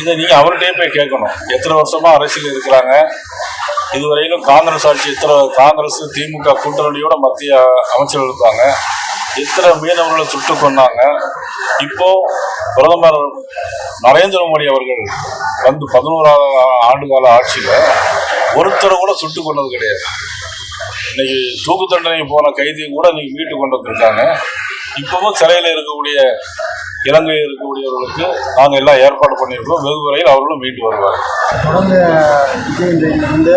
இதை நீங்கள் அவர்கிட்டயே போய் கேட்கணும். எத்தனை வருஷமா அரசியல் இருக்கிறாங்க? இதுவரையிலும் காங்கிரஸ் ஆட்சி எத்தனை காங்கிரஸ் திமுக கூட்டணியோட மத்திய அமைச்சர்கள் இருக்காங்க எத்தனை மீனவர்களை சுட்டு கொண்டாங்க இப்போ பிரதமர் நரேந்திர மோடி அவர்கள் வந்து பதினோராவது ஆண்டு கால ஆட்சியில் ஒருத்தரை கூட சுட்டு கொண்டது கிடையாது. இன்னைக்கு தூக்கு தண்டனை போன கைதியை கூட இன்னைக்கு மீட்டு கொண்டு வந்திருக்காங்க. இப்பவும் சிறையில் இருக்கக்கூடிய இலங்கையில் இருக்கக்கூடியவர்களுக்கு நாங்கள் எல்லாம் ஏற்பாடு பண்ணியிருக்கோம். வெகு விரைவில் அவர்களும் மீண்டு வருவாங்க தொடர்ந்து விஜய் இந்த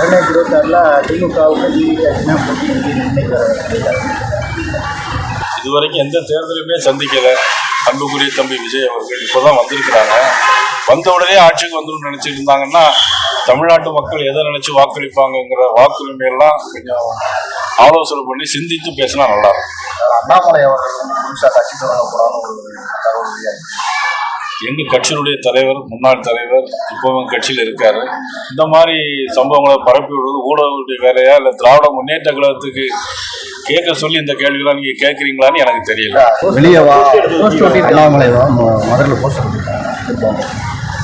இரண்டாயிரத்தி இருபத்தாறில் திமுகவுக்கு இதுவரைக்கும் எந்த தேர்தலுமே சந்திக்கல. அன்புக்குரிய தம்பி விஜய் அவர்கள் இப்போதான் வந்திருக்கிறாங்க. வந்த உடனே ஆட்சிக்கு வந்துடும் நினைச்சிட்டு இருந்தாங்கன்னா தமிழ்நாட்டு மக்கள் எதை நினைச்சு வாக்களிப்பாங்கங்கிற வாக்குரிமையெல்லாம் கொஞ்சம் ஆலோசனை பண்ணி சிந்தித்து பேசினா நல்லா இருக்கும். அண்ணாமலை அவர்கள் புதுசாக கட்சி தொடங்க போகிறான்னு ஒரு தகவல் வெளியாகி. எங்க கட்சியினுடைய தலைவர் முன்னாள் தலைவர் இப்போவும் கட்சியில் இருக்காரு. இந்த மாதிரி சம்பவங்களை பரப்பி விடுறது ஊடகங்களுடைய வேலையா? இல்லை திராவிட முன்னேற்ற கழகத்துக்கு கேட்க சொல்லி இந்த கேள்விலாம் நீங்க கேட்குறீங்களான்னு எனக்கு தெரியல. வெளியே அண்ணாமலை போஸ்ட்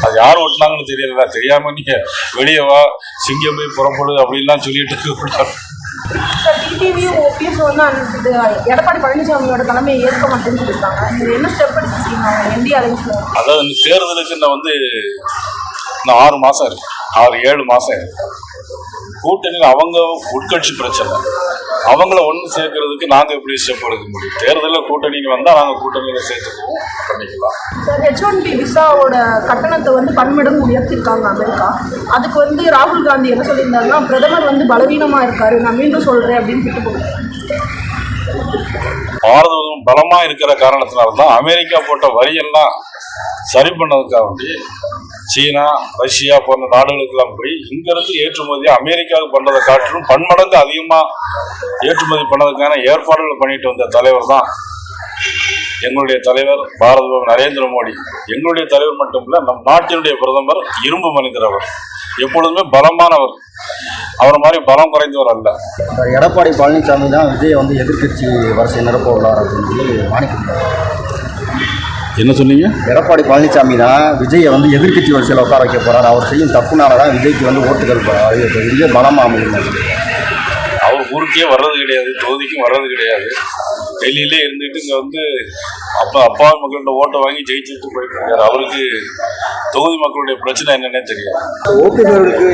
அது யார் ஓட்டினாங்கன்னு தெரியல தெரியாம நீங்க வெளியே வா. சிங்கம் போய் புறப்படுது அப்படின்லாம் சொல்லிட்டு இருக்க கூடாது சார் டிடிவியும் ஓபிஎஸ் வந்து அந்த எடப்பாடி பழனிசாமியோட தலைமையை ஏற்க மாட்டேன்னு சொல்லியிருக்காங்க. இது என்ன ஸ்டெப் எடுத்துருக்கீங்க என்டி அதாவது இந்த தேர்தலுக்கு இந்த வந்து இன்னும் ஆறு மாசம் இருக்கு. ஆறு ஏழு மாசம் இருக்கு. கூட்டணியில் அவங்க உட்கட்சி பிரச்சனை. அவங்கள ஒன்று சேர்க்கறதுக்கு நாங்கள் எப்படி ஸ்டெப் எடுக்க முடியும் தேர்தலில் கூட்டணிக்கு வந்தால் நாங்கள் கூட்டணியில் சேர்த்துக்குவோம். பண்ணிக்கலாம். சார் ஹெச் ஒன் பி விசாவோட கட்டணத்தை வந்து பன்மடங்கு உயர்த்திருக்காங்க அமெரிக்கா. அதுக்கு வந்து ராகுல் காந்தி என்ன சொல்லியிருந்தாருன்னா பிரதமர் வந்து பலவீனமாக இருக்காரு நான் மீண்டும் சொல்கிறேன் அப்படின்னு திட்டு பாரதம் பலமா இருக்கிற காரணத்தினால தான் அமெரிக்கா போட்ட வரியெல்லாம் சரி பண்ணதுக்காக வேண்டி சீனா ரஷ்யா போன்ற நாடுகளுக்கெல்லாம் போய் இங்கிருந்து ஏற்றுமதியை அமெரிக்காவுக்கு பண்றதை காட்டிலும் பன்மடங்கு அதிகமா ஏற்றுமதி பண்ணதுக்கான ஏற்பாடுகள் பண்ணிட்டு வந்த தலைவர் தான் எங்களுடைய தலைவர் பாரத நரேந்திர மோடி. எங்களுடைய தலைவர் மட்டும் இல்ல நம் நாட்டினுடைய பிரதமர் இரும்பு மனிதர் அவர் எப்பொழுதுமே பலமானவர். அவர் மாதிரி பலம் குறைந்தவர் அல்ல. எடப்பாடி பழனிசாமி தான் விஜய் வந்து எதிர்க்கட்சி வரிசை நிரப்ப உள்ளார் அப்படின்னு சொல்லி மாணிக்கிறார் என்ன சொன்னீங்க? எடப்பாடி பழனிசாமி தான் விஜயை வந்து எதிர்க்கட்சி வரிசையில் உட்கார வைக்க போறார். அவர் செய்யும் தப்புனால தான் விஜய்க்கு வந்து ஓட்டுகள் பெரிய பலமாக அமையும் அவர் ஊருக்கே வர்றது கிடையாது தொகுதிக்கும் வர்றது கிடையாது. டெல்லியிலே இருந்துட்டு இங்கே வந்து அப்பா அப்பா மக்கள்கிட்ட ஓட்டை வாங்கி ஜெயிச்சுட்டு போயிட்டு இருக்காரு. அவருக்கு தொகுதி மக்களுடைய பிரச்சனை என்னன்னே தெரியாது. ஓபிஎஸ் அவர்களுக்கு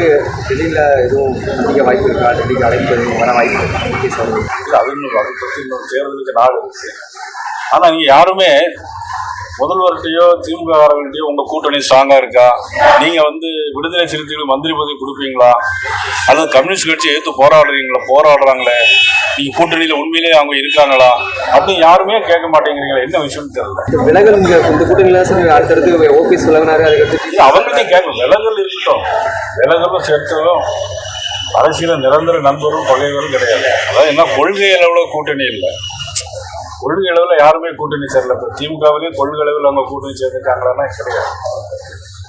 டெல்லியில் எதுவும் அதிக வாய்ப்பு இருக்கா? டெல்லிக்கு அழைப்பு வர வாய்ப்பு இருக்கா? அது இன்னும் அதை பற்றி இன்னும் தேர்தலுக்கு நாள் இருக்கு. ஆனால் நீங்கள் யாருமே முதல்வர்கிட்டயோ திமுககாரர்கள்ட்டையோ உங்கள் கூட்டணி ஸ்ட்ராங்காக இருக்கா? நீங்கள் வந்து விடுதலை சிறுத்தைகள் மந்திரி பதவி கொடுப்பீங்களா? அல்லது கம்யூனிஸ்ட் கட்சி எடுத்து போராடுறீங்களா? போராடுறாங்களே. நீங்கள் கூட்டணியில் உண்மையிலேயே அவங்க இருக்காங்களா? அப்படின்னு யாருமே கேட்க மாட்டேங்கிறீங்களா. என்ன விஷயம்னு தெரியல. விலகல் இந்த கூட்டணியில் அடுத்தடுத்து ஓபிஎஸ் விலகினாரு அதுக்கடுத்து இல்ல, அவங்ககிட்டயும் கேட்கணும். விலகல் இருக்கட்டும். விலகலும் சேர்த்தலும் அரசியல நிரந்தர நண்பரும் பகைவரும் கிடையாது. அதாவது என்ன கொள்கை அளவில் கூட்டணி இல்லை. கொள்கை அளவில் யாருமே கூட்டணி சேரல. இப்போ திமுகவிலேயே கொள்கை அளவில் அவங்க கூட்டணி சேர்ந்துருக்காங்களான்னா கிடையாது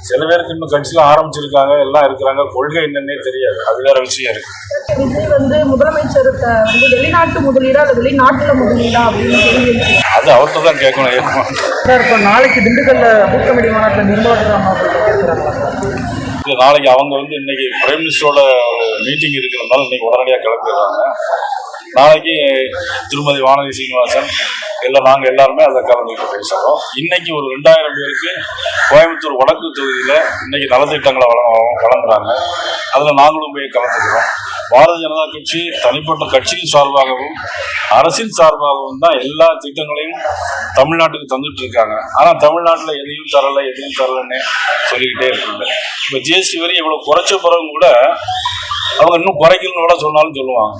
சில பேருக்கு இன்னும் கட்சியில் ஆரம்பிச்சிருக்காங்க எல்லாம் இருக்கிறாங்க. கொள்கை என்னன்னே தெரியாது. அது வேற விஷயம் இருக்கு. விஜய் வந்து முதலமைச்சருக்கு வந்து வெளிநாட்டு முதலீடா இல்லை வெளிநாட்டுல முதலீடா அப்படின்னு. அது அவர்கிட்ட தான் கேட்கணும் சார் இப்போ நாளைக்கு திண்டுக்கல்ல கமிட்டி மாநாட்டில் நாளைக்கு அவங்க வந்து இன்னைக்கு பிரைம் மினிஸ்டரோட மீட்டிங் இருக்கிறதுனால இன்னைக்கு உடனடியாக கிளம்பிடுறாங்க. நாளைக்கு திருமதி வானதி சீனிவாசன் எல்லாம் நாங்கள் எல்லாருமே அதை கலந்துக்கிட்டு பேசுகிறோம் இன்னைக்கு ஒரு ரெண்டாயிரம் பேருக்கு கோயம்புத்தூர் வடக்கு தொகுதியில் இன்னைக்கு நலத்திட்டங்களை வழங்க வழங்குறாங்க. அதில் நாங்களும் போய் கலந்துக்கிறோம். பாரதிய ஜனதா கட்சி தனிப்பட்ட கட்சியின் சார்பாகவும் அரசின் சார்பாகவும் தான் எல்லா திட்டங்களையும் தமிழ்நாட்டுக்கு தந்துட்டு இருக்காங்க. ஆனால் தமிழ்நாட்டில் எதையும் தரலை எதையும் தரலன்னு சொல்லிக்கிட்டே இருக்காங்க. இப்போ ஜிஎஸ்டி வரி இவ்வளோ குறைச்ச பிறகு கூட அவங்க இன்னும் குறைக்கணும்னு கூட சொன்னாலும் சொல்லுவாங்க.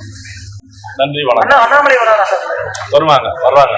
நன்றி வணக்கம். வருவாங்க வர்றாங்க